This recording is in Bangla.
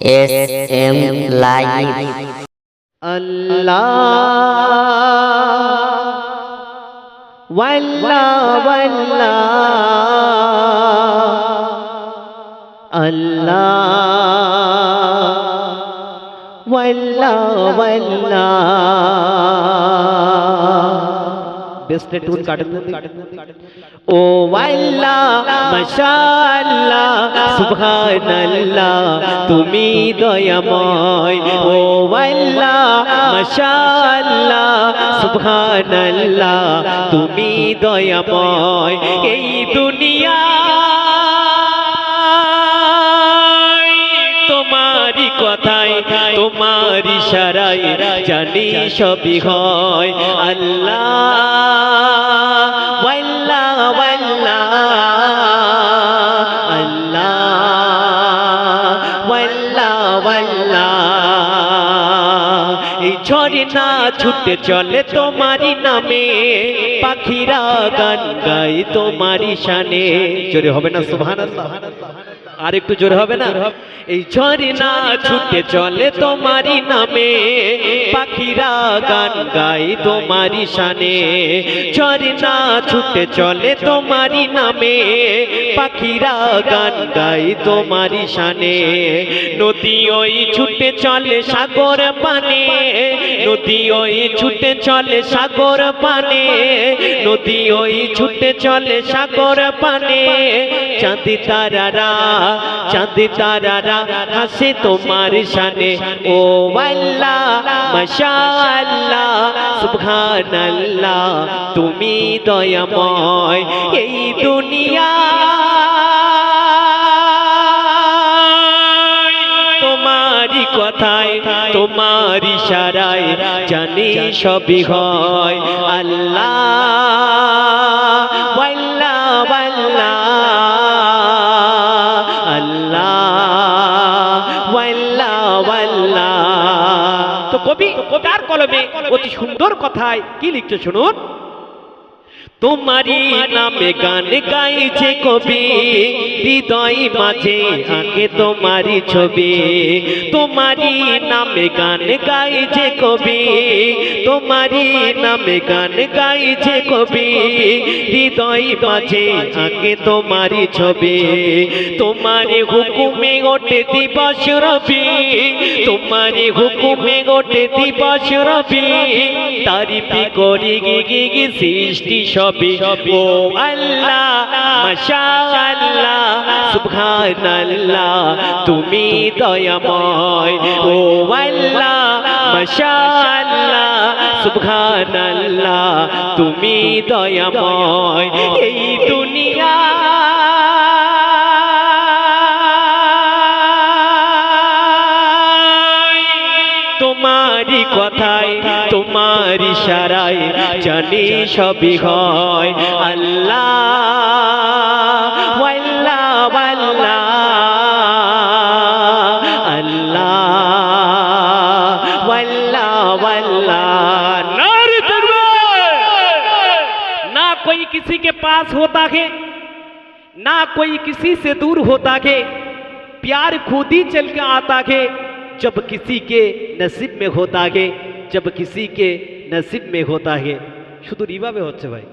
এস এম লাইভ আল্লাহ ওয়াল্লা আল্লাহ ওয়াল্লা ওয়াল্লা বেস্ট টুন কাটেন ও ওয়াল্লা মাশাআল্লাহ সুবহানাল্লাহ তুমি দয়াময় ও ওয়াল্লা মাশাআল্লাহ সুবহানাল্লাহ তুমি দয়াময় এই দুনিয়া কথাই তোমার ইশারায় জানি সবই হয়। আল্লাহ আল্লাহ না ছুটে চলে তোমারি নামে, পাখিরা গান গায় তোমারই শানে। জোরে হবে না, সুবহানাল্লাহ। আর একটু জোরে হবে না? এই না ছুটে চলে তোমারই নামে পাখিরা গান গায় তোমারই শানে। না ছুটে চলে তোমারই নামে পাখিরা গান গায় তোমারই শানে। নদী ওই ছুটে চলে সাগর পানে নদী ওই ছুটে চলে সাগর পানে। নদী ওই ছুটে চলে সাগর পানে চাঁদি তারারা চাঁদি তারারা হাসে তোমার শানে। ও আল্লাহ, মাশাআল্লাহ, সুবহানাল্লাহ, তুমি দয়াময় এই দুনিয়া। তোমারই কথায় তোমার ইশারায় জানি সবই হয়। আল্লাহ। কবি তার কলমে অতি সুন্দর কথায় কি লিখছে শুনুন? তোমারি নামে গান গাইছে কবি। হৃদয় মাঝে আঁকে তোমারি ছবি। তোমারি নামে গান গাইছে কবি। তোমারি নামে গান গাইছে কবি। হৃদয় মাঝে আঁকে তোমারি ছবি। তোমারি হুকুমে ওঠে দিবস রবি। তোমারি হুকুমে ওঠে দিবস রবি। তারিফি করি গি গি সৃষ্টি সবই ও আল্লাহ মাশাআল্লাহ সুবহানাল্লাহ তুমি দয়াময়। ও আল্লাহ মাশাআল্লাহ সুবহানাল্লাহ তুমি দয়াময়। এই তোমারই কথায় তোমার ইশারায় জানি সবই হয় আল্লাহ ওয়াল্লা ওয়াল্লা আল্লাহ ওয়াল্লা ওয়াল্লা नारे तकबीर ना कोई किसी के पास होता है ना कोई किसी से दूर होता है प्यार खुद ही चल के आता है जब किसी के नसीब में होता है जब किसी के नसीब में होता है শুধু রিভাবে হচ্ছে ভাই